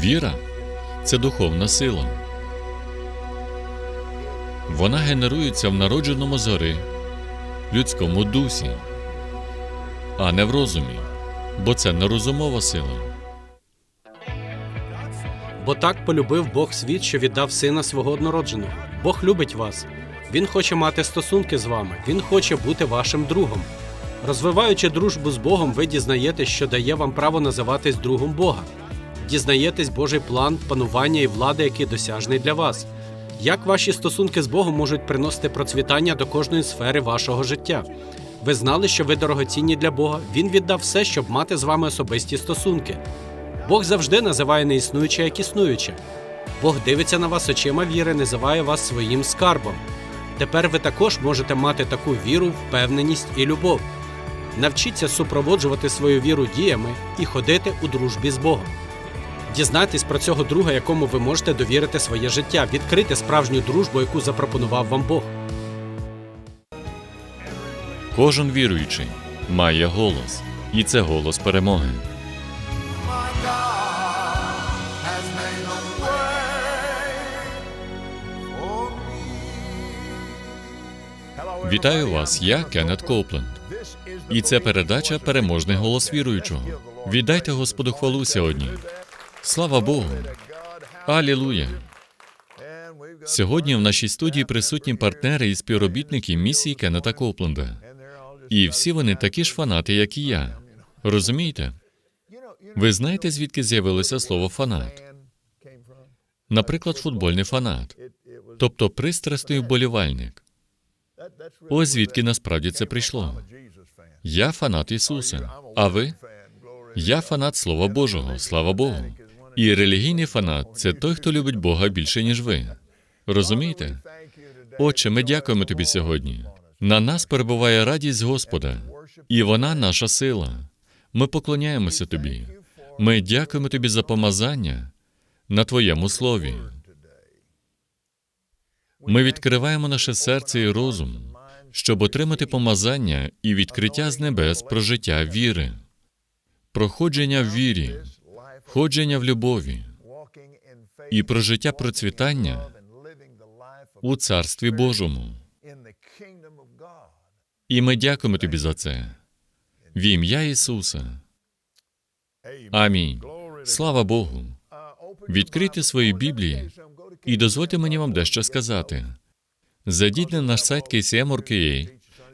Віра це духовна сила. Вона генерується в народженому згори, людському дусі, а не в розумі, бо це нерозумова сила. Бо так полюбив Бог світ, що віддав сина свого однородженого. Бог любить вас. Він хоче мати стосунки з вами, він хоче бути вашим другом. Розвиваючи дружбу з Богом, ви дізнаєтесь, що дає вам право називатись другом Бога. Дізнаєтесь Божий план панування і влади, який досяжний для вас. Як ваші стосунки з Богом можуть приносити процвітання до кожної сфери вашого життя? Ви знали, що ви дорогоцінні для Бога. Він віддав все, щоб мати з вами особисті стосунки. Бог завжди називає неіснуюче як існуюче. Бог дивиться на вас очима віри, називає вас своїм скарбом. Тепер ви також можете мати таку віру, впевненість і любов. Навчіться супроводжувати свою віру діями і ходити у дружбі з Богом. Дізнайтесь про цього друга, якому ви можете довірити своє життя, відкрити справжню дружбу, яку запропонував вам Бог. Кожен віруючий має голос, і це голос перемоги. Вітаю вас, я Кеннет Коупленд. І це передача Переможний голос віруючого. Віддайте Господу хвалу сьогодні. Слава Богу! Алілуя! Сьогодні в нашій студії присутні партнери і співробітники місії Кеннета Копленда. І всі вони такі ж фанати, як і я. Розумієте? Ви знаєте, звідки з'явилося слово фанат? Наприклад, футбольний фанат, тобто пристрасний вболівальник. Ось звідки насправді це прийшло. Я фанат Ісуса. А ви? Я фанат Слова Божого, слава Богу. І релігійний фанат це той, хто любить Бога більше, ніж ви. Розумієте? Отче, ми дякуємо тобі сьогодні. На нас перебуває радість Господа, і вона наша сила. Ми поклоняємося тобі. Ми дякуємо тобі за помазання на твоєму слові. Ми відкриваємо наше серце і розум, щоб отримати помазання і відкриття з небес про життя віри, проходження в вірі, ходження в любові і про життя процвітання у Царстві Божому. І ми дякуємо тобі за це. В ім'я Ісуса. Амінь. Слава Богу. Відкрийте свої Біблії і дозвольте мені вам дещо сказати. Зайдіть на наш сайт KCM.org.ua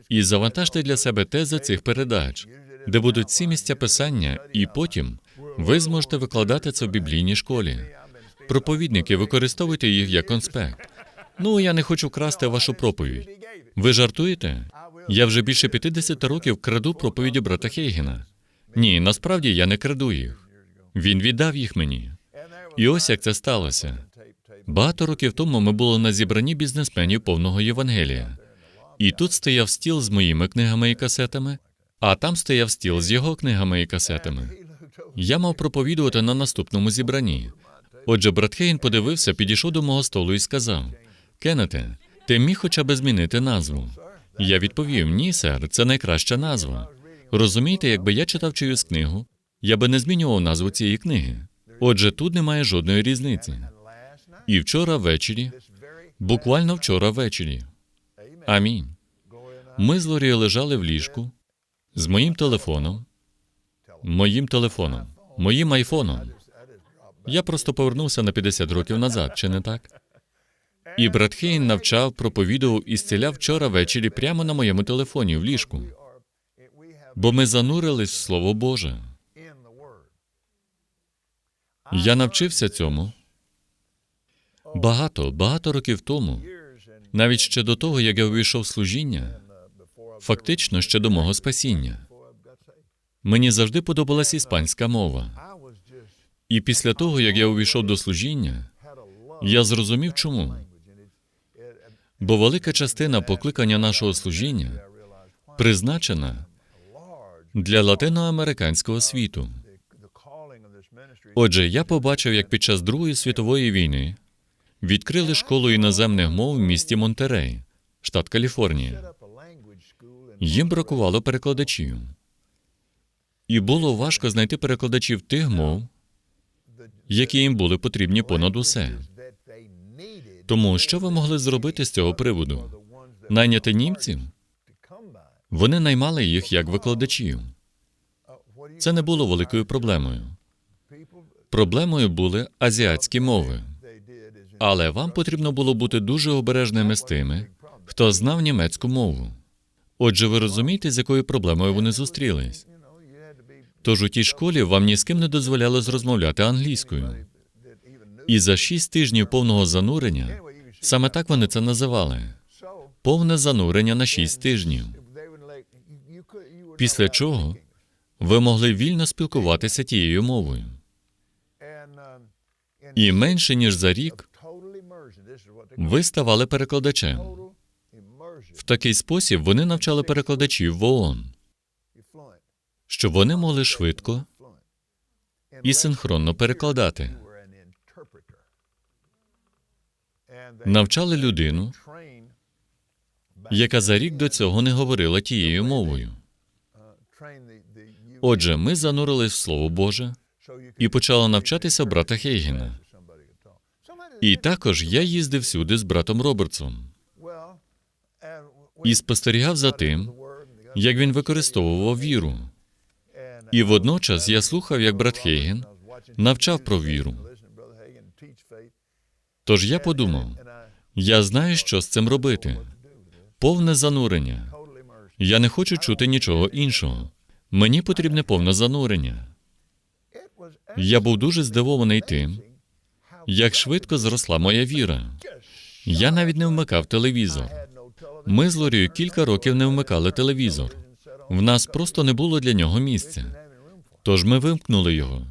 і завантажте для себе тези цих передач, де будуть ці місця писання, і потім ви зможете викладати це в біблійній школі. Проповідники, використовуйте їх як конспект. Ну, я не хочу красти вашу проповідь. Ви жартуєте? Я вже більше 50 років краду проповіді брата Хейгена. Ні, насправді я не краду їх. Він віддав їх мені. І ось як це сталося. Багато років тому ми були на зібранні бізнесменів повного Євангелія. І тут стояв стіл з моїми книгами і касетами, а там стояв стіл з його книгами і касетами. Я мав проповідувати на наступному зібранні. Отже, брат Хейн подивився, підійшов до мого столу і сказав: Кеннете, ти міг хоча б змінити назву? Я відповів: ні, сер, це найкраща назва. Розумієте, якби я читав чиюсь книгу, я би не змінював назву цієї книги. Отже, тут немає жодної різниці. І вчора ввечері, буквально вчора ввечері. Амінь. Ми з Лорією лежали в ліжку з моїм телефоном, моїм телефоном, моїм айфоном. Я просто повернувся на 50 років назад, чи не так? І брат Хейн навчав, проповідував і зціляв вчора ввечері прямо на моєму телефоні в ліжку. Бо ми занурились в Слово Боже. Я навчився цьому багато, багато років тому, навіть ще до того, як я увійшов в служіння, фактично ще до мого спасіння. Мені завжди подобалась іспанська мова. І після того, як я увійшов до служіння, я зрозумів, чому. Бо велика частина покликання нашого служіння призначена для латиноамериканського світу. Отже, я побачив, як під час Другої світової війни відкрили школу іноземних мов в місті Монтерей, штат Каліфорнія. Їм бракувало перекладачів. І було важко знайти перекладачів тих мов, які їм були потрібні понад усе. Тому що ви могли зробити з цього приводу? Найняти німців? Вони наймали їх як викладачів. Це не було великою проблемою. Проблемою були азіатські мови. Але вам потрібно було бути дуже обережними з тими, хто знав німецьку мову. Отже, ви розумієте, з якою проблемою вони зустрілись. Тож у тій школі вам ні з ким не дозволяли розмовляти англійською. І за шість тижнів повного занурення саме так вони це називали повне занурення на шість тижнів. Після чого ви могли вільно спілкуватися тією мовою. І менше ніж за рік ви ставали перекладачем. В такий спосіб вони навчали перекладачів в ООН, щоб вони могли швидко і синхронно перекладати. Навчали людину, яка за рік до цього не говорила тією мовою. Отже, ми занурились в Слово Боже і почали навчатися брата Хейгена. І також я їздив сюди з братом Робертсом і спостерігав за тим, як він використовував віру. І водночас я слухав, як брат Хейген навчав про віру. Тож я подумав, я знаю, що з цим робити. Повне занурення. Я не хочу чути нічого іншого. Мені потрібне повне занурення. Я був дуже здивований тим, як швидко зросла моя віра. Я навіть не вмикав телевізор. Ми з Лорією кілька років не вмикали телевізор. В нас просто не було для нього місця. Тож ми вимкнули його.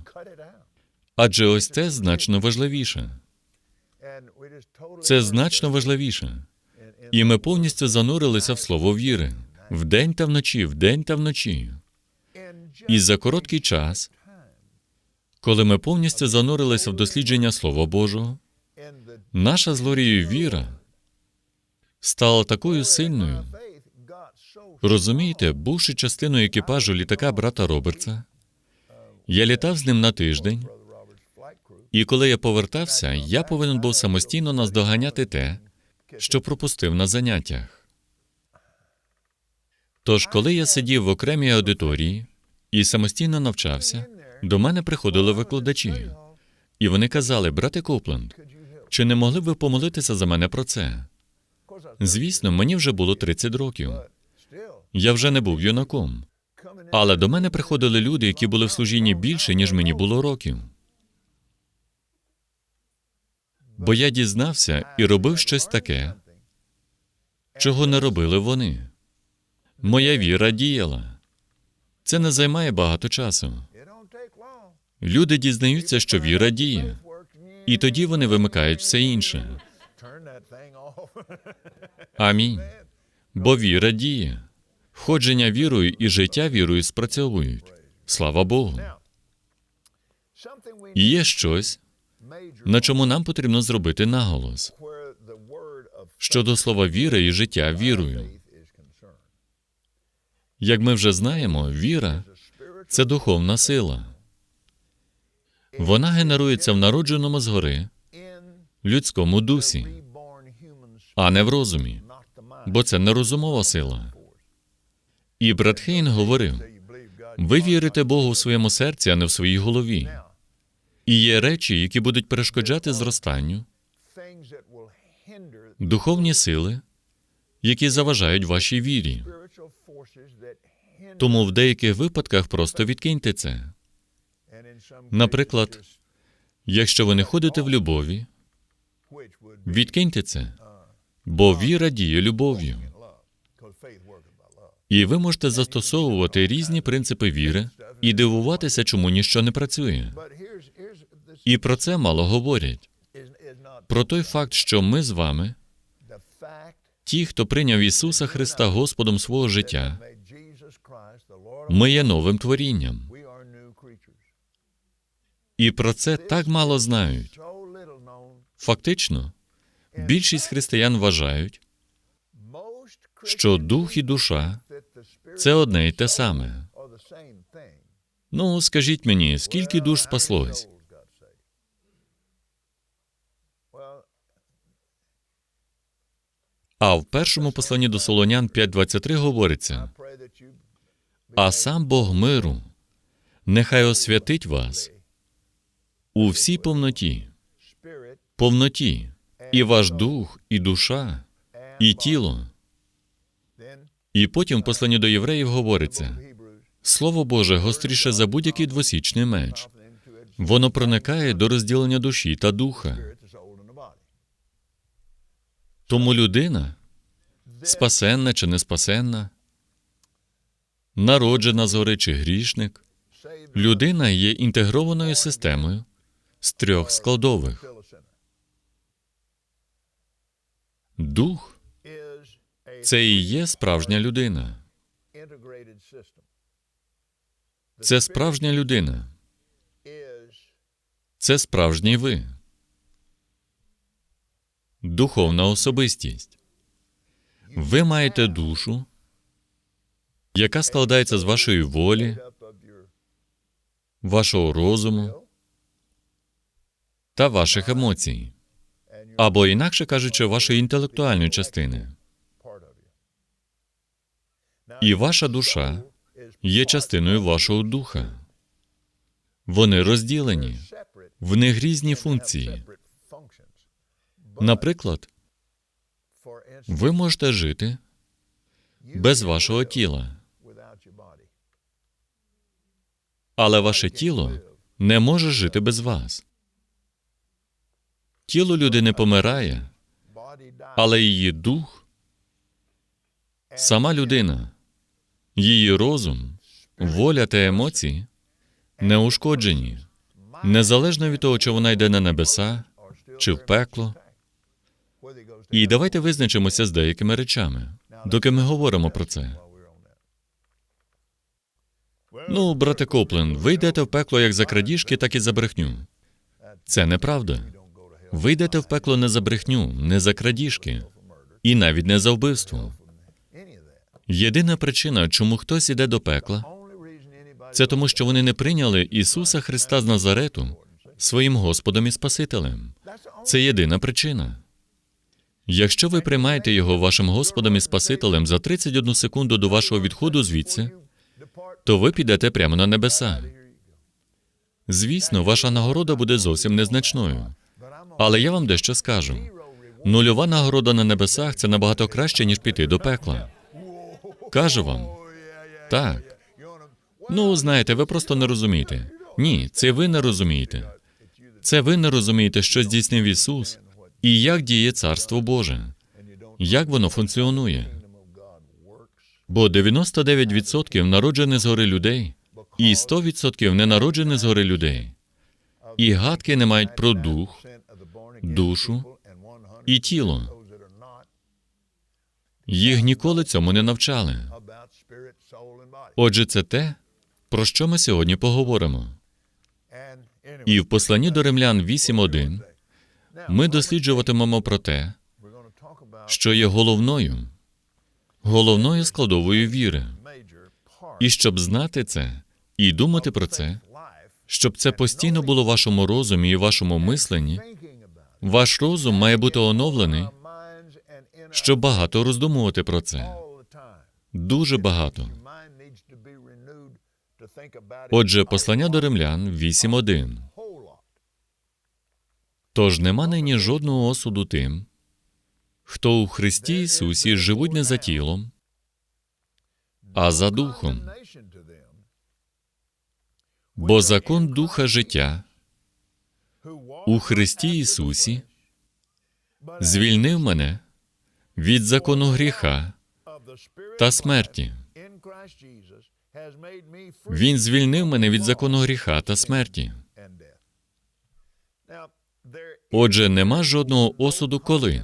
Адже ось це значно важливіше. Це значно важливіше. І ми повністю занурилися в слово віри вдень та вночі, вдень та вночі. І за короткий час, коли ми повністю занурилися в дослідження Слова Божого, наша з Лорією віра стала такою сильною. Розумієте, бувши частиною екіпажу літака брата Робертса, я літав з ним на тиждень, і коли я повертався, я повинен був самостійно наздоганяти те, що пропустив на заняттях. Тож, коли я сидів в окремій аудиторії і самостійно навчався, до мене приходили викладачі, і вони казали, брате Копленд, чи не могли б ви помолитися за мене про це? Звісно, мені вже було 30 років. Я вже не був юнаком. Але до мене приходили люди, які були в служінні більше, ніж мені було років. Бо я дізнався і робив щось таке, чого не робили вони. Моя віра діяла. Це не займає багато часу. Люди дізнаються, що віра діє, і тоді вони вимикають все інше. Амінь. Бо віра діє. Входження вірою і життя вірою спрацьовують. Слава Богу. Є щось, на чому нам потрібно зробити наголос щодо слова віра і життя вірою. Як ми вже знаємо, віра це духовна сила. Вона генерується в народженому згори людському дусі, а не в розумі, бо це не розумова сила. І брат Хейн говорив: ви вірите Богу в своєму серці, а не в своїй голові. І є речі, які будуть перешкоджати зростанню, духовні сили, які заважають вашій вірі. Тому в деяких випадках просто відкиньте це. Наприклад, якщо ви не ходите в любові, відкиньте це, бо віра діє любов'ю. І ви можете застосовувати різні принципи віри і дивуватися, чому ніщо не працює. І про це мало говорять. Про той факт, що ми з вами, ті, хто прийняв Ісуса Христа Господом свого життя, ми є новим творінням. І про це так мало знають. Фактично, більшість християн вважають, що дух і душа це одне й те саме. Ну, скажіть мені, скільки душ спаслось? А в першому посланні до Солонян 5.23 говориться: а сам Бог миру, нехай освятить вас у всій повноті, повноті, і ваш дух, і душа, і тіло. І потім в посланні до євреїв говориться: Слово Боже гостріше за будь-який двосічний меч. Воно проникає до розділення душі та духа. Тому людина, спасенна чи не спасенна, народжена згори чи грішник, людина є інтегрованою системою з трьох складових. Дух це і є справжня людина. Це справжня людина. Це справжній ви. Духовна особистість. Ви маєте душу, яка складається з вашої волі, вашого розуму та ваших емоцій, або, інакше кажучи, вашої інтелектуальної частини. І ваша душа є частиною вашого духа. Вони розділені, в них різні функції. Наприклад, ви можете жити без вашого тіла, але ваше тіло не може жити без вас. Тіло людини помирає, але її дух, сама людина, її розум, воля та емоції не ушкоджені, незалежно від того, чи вона йде на небеса чи в пекло. І давайте визначимося з деякими речами, доки ми говоримо про це. Ну, брате Коплен, ви йдете в пекло як за крадіжки, так і за брехню. Це неправда. Ви йдете в пекло не за брехню, не за крадіжки, і навіть не за вбивство. Єдина причина, чому хтось іде до пекла, це тому, що вони не прийняли Ісуса Христа з Назарету своїм Господом і Спасителем. Це єдина причина. Якщо ви приймаєте його вашим Господом і Спасителем за 31 секунду до вашого відходу звідси, то ви підете прямо на небеса. Звісно, ваша нагорода буде зовсім незначною. Але я вам дещо скажу: нульова нагорода на небесах це набагато краще, ніж піти до пекла. Кажу вам. Так. Ну, знаєте, ви просто не розумієте. Ні, це ви не розумієте. Це ви не розумієте, що здійснив Ісус і як діє Царство Боже, як воно функціонує. Бо 99% народжені згори людей, і 100% не народжені згори людей. І гадки не мають про дух, душу і тіло. Їх ніколи цьому не навчали. Отже, це те, про що ми сьогодні поговоримо. І в посланні до римлян 8.1 ми досліджуватимемо про те, що є головною, головною складовою віри. І щоб знати це і думати про це, щоб це постійно було в вашому розумі і вашому мисленні, ваш розум має бути оновлений, щоб багато роздумувати про це. Дуже багато. Отже, послання до римлян 8.1. Тож нема нині жодного осуду тим, хто у Христі Ісусі живуть не за тілом, а за духом. Бо закон духа життя у Христі Ісусі звільнив мене від закону гріха та смерті. Він звільнив мене від закону гріха та смерті. Отже, нема жодного осуду коли.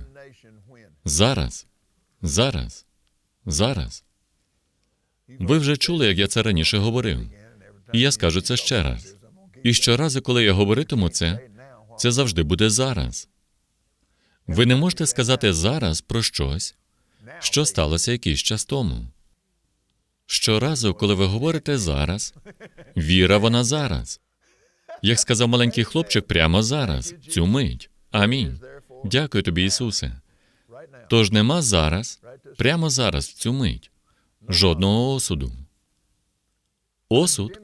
Зараз, зараз, зараз. Ви вже чули, як я це раніше говорив. І я скажу це ще раз. І щоразу, коли я говоритиму це, це завжди буде зараз. Ви не можете сказати зараз про щось, що сталося якийсь час тому. Щоразу, коли ви говорите зараз, віра вона зараз. Як сказав маленький хлопчик, прямо зараз, цю мить. Амінь. Дякую тобі, Ісусе. Тож нема зараз, прямо зараз, в цю мить, жодного осуду. Осуд,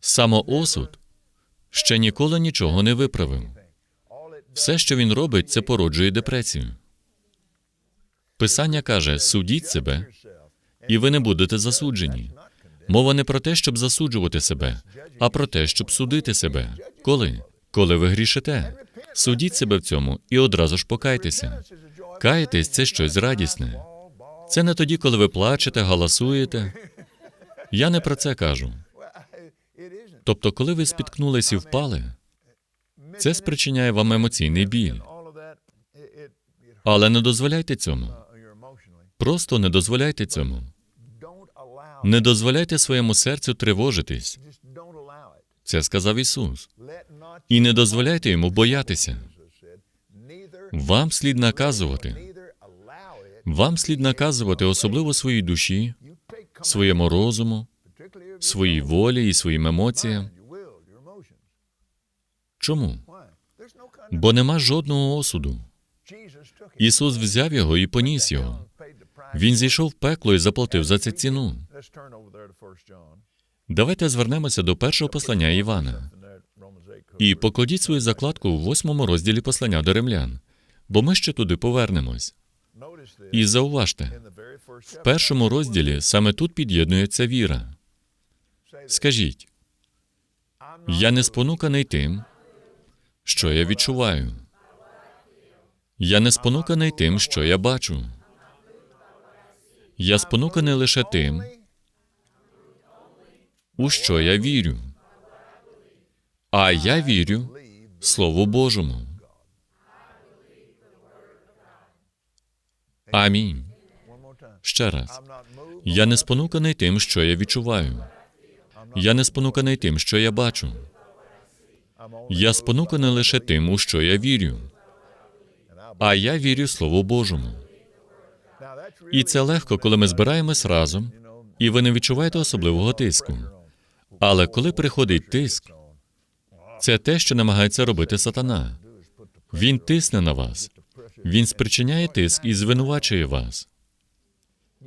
самоосуд ще ніколи нічого не виправив. Все, що він робить, це породжує депресію. Писання каже: судіть себе, і ви не будете засуджені. Мова не про те, щоб засуджувати себе, а про те, щоб судити себе. Коли? Коли ви грішите. Судіть себе в цьому і одразу ж покайтеся. Каятись це щось радісне. Це не тоді, коли ви плачете, галасуєте. Я не про це кажу. Тобто, коли ви спіткнулись і впали, це спричиняє вам емоційний біль. Але не дозволяйте цьому. Просто не дозволяйте цьому. Не дозволяйте своєму серцю тривожитись. Це сказав Ісус. І не дозволяйте йому боятися. Вам слід наказувати. Вам слід наказувати особливо своїй душі, своєму розуму, своїй волі і своїм емоціям. Чому? Бо нема жодного осуду. Ісус взяв його і поніс його. Він зійшов в пекло і заплатив за це ціну. Давайте звернемося до першого послання Івана і покладіть свою закладку у восьмому розділі послання до римлян, бо ми ще туди повернемось. І зауважте, в першому розділі саме тут під'єднується віра. Скажіть, я не спонуканий тим, що я відчуваю. Я не спонуканий тим, що я бачу. Я спонуканий лише тим, у що я вірю. А я вірю Слову Божому. Амінь. Ще раз. Я не спонуканий тим, що я відчуваю. Я не спонуканий тим, що я бачу. Я спонуканий лише тим, у що я вірю. А я вірю Слову Божому. І це легко, коли ми збираємось разом, і ви не відчуваєте особливого тиску. Але коли приходить тиск, це те, що намагається робити сатана. Він тисне на вас. Він спричиняє тиск і звинувачує вас.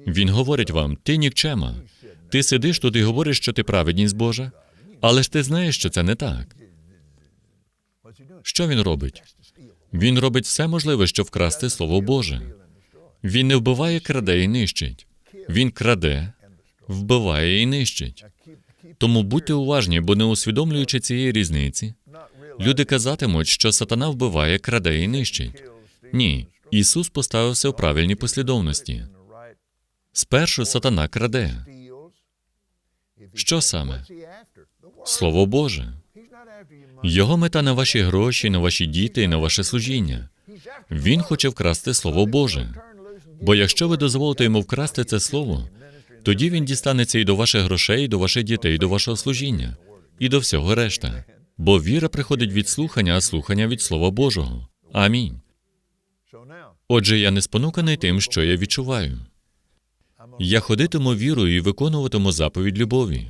Він говорить вам: ти нікчема. Ти сидиш тут і говориш, що ти праведність Божа, але ж ти знаєш, що це не так. Що він робить? Він робить все можливе, щоб вкрасти Слово Боже. Він не вбиває, краде і нищить. Він краде, вбиває і нищить. Тому будьте уважні, бо не усвідомлюючи цієї різниці, люди казатимуть, що сатана вбиває, краде і нищить. Ні, Ісус поставився в правильній послідовності. Спершу сатана краде. Що саме? Слово Боже. Його мета на ваші гроші, на ваші діти на ваше служіння. Він хоче вкрасти Слово Боже. Бо якщо ви дозволите йому вкрасти це слово, тоді він дістанеться і до ваших грошей, і до ваших дітей, і до вашого служіння, і до всього решта. Бо віра приходить від слухання, а слухання від Слова Божого. Амінь. Отже, я не спонуканий тим, що я відчуваю. Я ходитиму вірою і виконуватиму заповідь любові.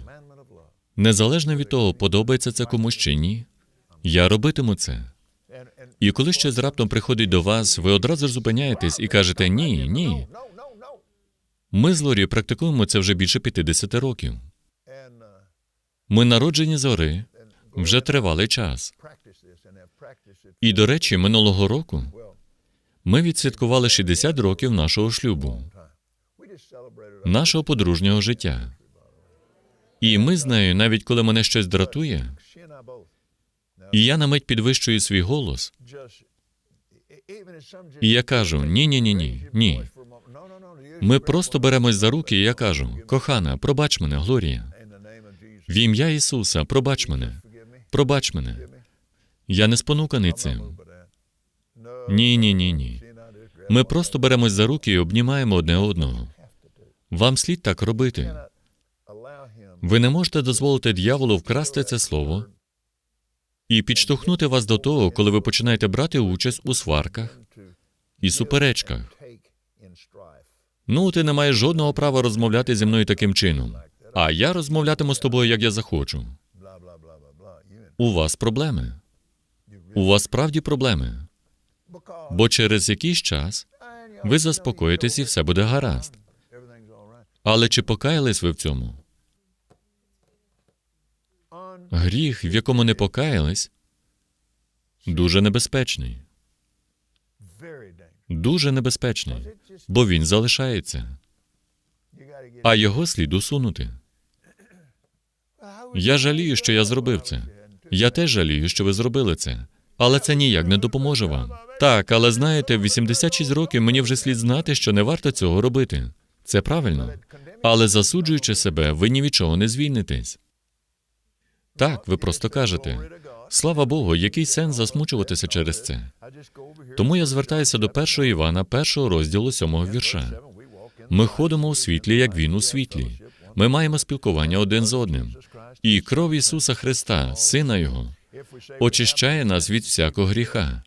Незалежно від того, подобається це комусь чи ні, я робитиму це. І коли щось раптом приходить до вас, ви одразу зупиняєтесь і кажете ні, ні. Ми з Лорі практикуємо це вже більше 50 років. Ми народжені зори вже тривалий час. І, до речі, минулого року ми відсвяткували 60 років нашого шлюбу, нашого подружнього життя. І ми з нею, навіть коли мене щось дратує, і я на мить підвищую свій голос, і я кажу: ні, ні, ні, ні, ні. Ми просто беремось за руки, і я кажу: кохана, пробач мене, Глорія. В ім'я Ісуса, пробач мене, пробач мене. Я не спонуканий цим. Ні, ні, ні, ні. Ми просто беремось за руки і обнімаємо одне одного. Вам слід так робити. Ви не можете дозволити дьяволу вкрасти це слово і підштовхнути вас до того, коли ви починаєте брати участь у сварках і суперечках. Ну, ти не маєш жодного права розмовляти зі мною таким чином. А я розмовлятиму з тобою, як я захочу. У вас проблеми. У вас справді проблеми. бо через якийсь час ви заспокоїтесь і все буде гаразд. Але чи покаялись ви в цьому? Гріх, в якому не покаялись, дуже небезпечний. Дуже небезпечний, бо він залишається, а його слід усунути. Я жалію, що я зробив це. Я теж жалію, що ви зробили це. Але це ніяк не допоможе вам. Так, але знаєте, в 86 років мені вже слід знати, що не варто цього робити. Це правильно. Але засуджуючи себе, ви ні від чого не звільнитесь. Так, ви просто кажете. Слава Богу, який сенс засмучуватися через це? Тому я звертаюся до 1 Івана, першого розділу сьомого вірша. Ми ходимо у світлі, як він у світлі. Ми маємо спілкування один з одним. І кров Ісуса Христа, Сина Його, очищає нас від всякого гріха.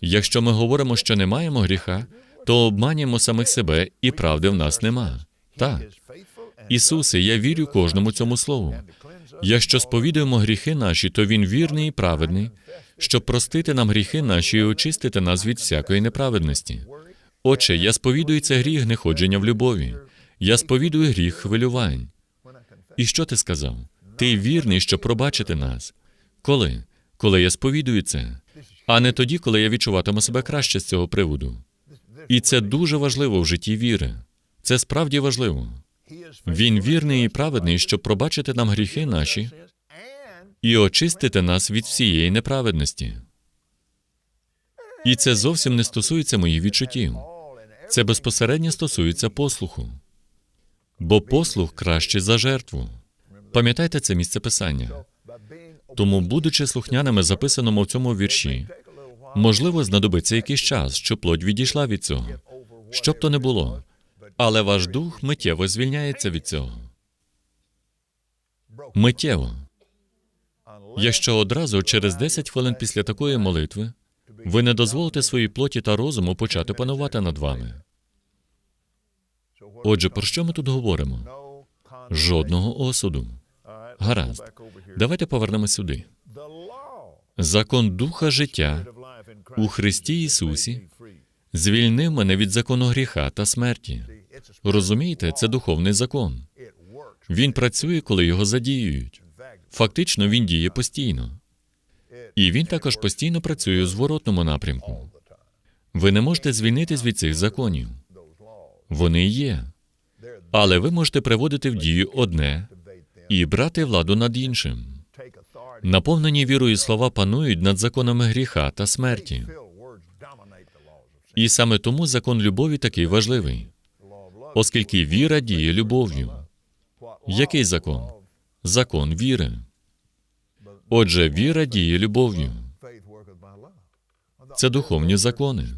Якщо ми говоримо, що не маємо гріха, то обманюємо самих себе, і правди в нас нема. Так. Ісусе, я вірю кожному цьому слову. Якщо сповідуємо гріхи наші, то Він вірний і праведний, щоб простити нам гріхи наші і очистити нас від всякої неправедності. Отче, я сповідую це гріх неходження в любові. Я сповідую гріх хвилювань. І що ти сказав? Ти вірний, щоб пробачити нас. Коли? Коли я сповідую це, а не тоді, коли я відчуватиму себе краще з цього приводу. І це дуже важливо в житті віри. Це справді важливо. Він вірний і праведний, щоб пробачити нам гріхи наші і очистити нас від всієї неправедності. І це зовсім не стосується моїх відчуттів. Це безпосередньо стосується послуху. Бо послух краще за жертву. Пам'ятайте це місце писання. Тому, будучи слухняними записаному в цьому вірші, можливо, знадобиться якийсь час, щоб плоть відійшла від цього. Що б то не було. Але ваш дух миттєво звільняється від цього. Миттєво. Якщо одразу через 10 хвилин після такої молитви ви не дозволите своїй плоті та розуму почати панувати над вами. Отже, про що ми тут говоримо? Жодного осуду. Гаразд. Давайте повернемось сюди. Закон духа життя у Христі Ісусі звільнив мене від закону гріха та смерті. Розумієте, це духовний закон. Він працює, коли його задіюють. Фактично, він діє постійно. І він також постійно працює у зворотному напрямку. Ви не можете звільнитись від цих законів. Вони є. Але ви можете приводити в дію одне і брати владу над іншим. Наповнені вірою слова панують над законами гріха та смерті. І саме тому закон любові такий важливий, оскільки віра діє любов'ю. Який закон? Закон віри. Отже, віра діє любов'ю. Це духовні закони.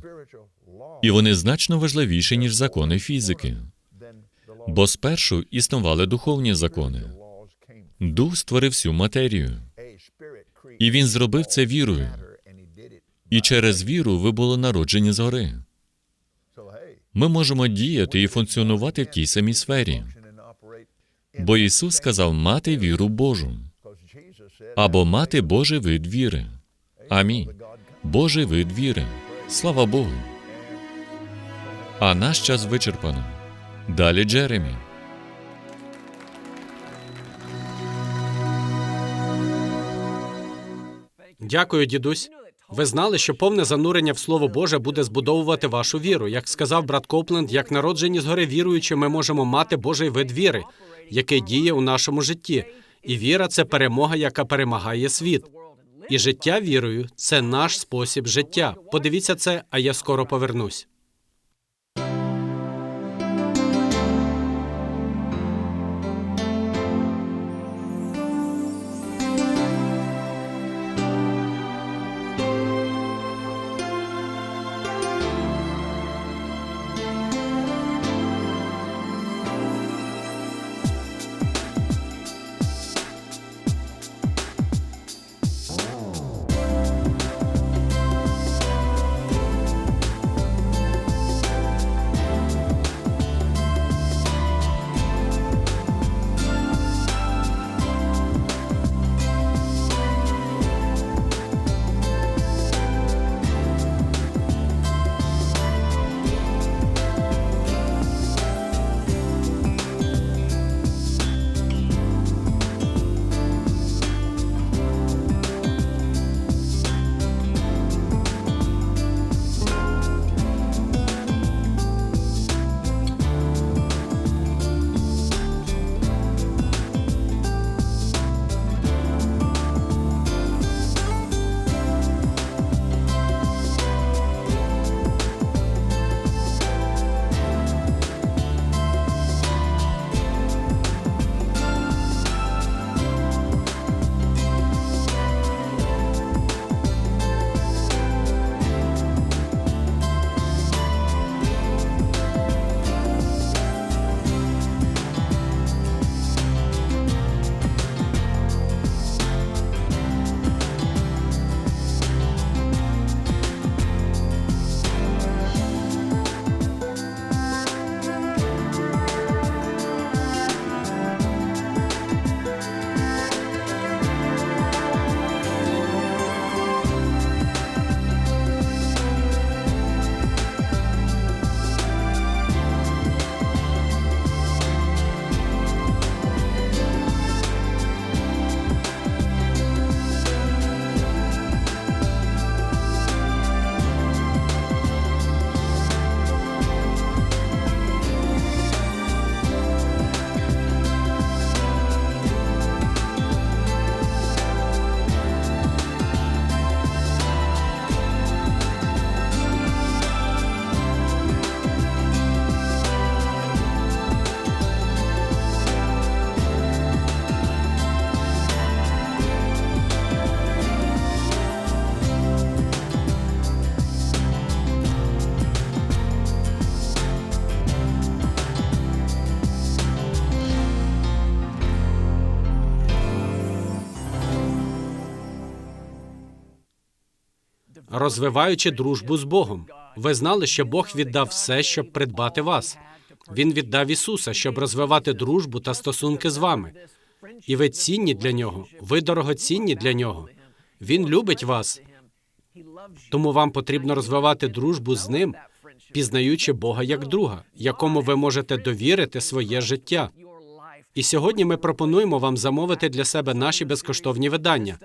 І вони значно важливіші, ніж закони фізики. Бо спершу існували духовні закони. Дух створив всю матерію, і він зробив це вірою. І через віру ви були народжені згори. Ми можемо діяти і функціонувати в тій самій сфері. Бо Ісус сказав мати віру Божу або мати Божий вид віри. Амінь. Божий вид віри. Слава Богу. А наш час вичерпано. Далі Джеремі. Дякую, дідусь. Ви знали, що повне занурення в Слово Боже буде збудовувати вашу віру. Як сказав брат Копленд, як народжені згори віруючи, ми можемо мати Божий вид віри, який діє у нашому житті. І віра це перемога, яка перемагає світ. І життя вірою це наш спосіб життя. Подивіться це, а я скоро повернусь. Розвиваючи дружбу з Богом. Ви знали, що Бог віддав все, щоб придбати вас. Він віддав Ісуса, щоб розвивати дружбу та стосунки з вами. І ви цінні для нього, ви дорогоцінні для нього. Він любить вас, тому вам потрібно розвивати дружбу з ним, пізнаючи Бога як друга, якому ви можете довірити своє життя. І сьогодні ми пропонуємо вам замовити для себе наші безкоштовні видання.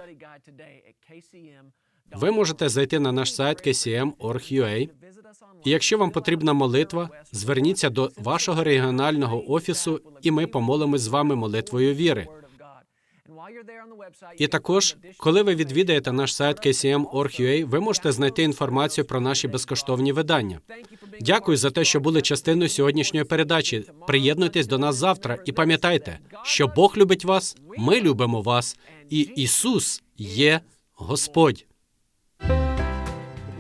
Ви можете зайти на наш сайт kcm.org.ua, і якщо вам потрібна молитва, зверніться до вашого регіонального офісу, і ми помолимось з вами молитвою віри. І також, коли ви відвідаєте наш сайт kcm.org.ua, ви можете знайти інформацію про наші безкоштовні видання. Дякую за те, що були частиною сьогоднішньої передачі. Приєднуйтесь до нас завтра і пам'ятайте, що Бог любить вас, ми любимо вас, і Ісус є Господь.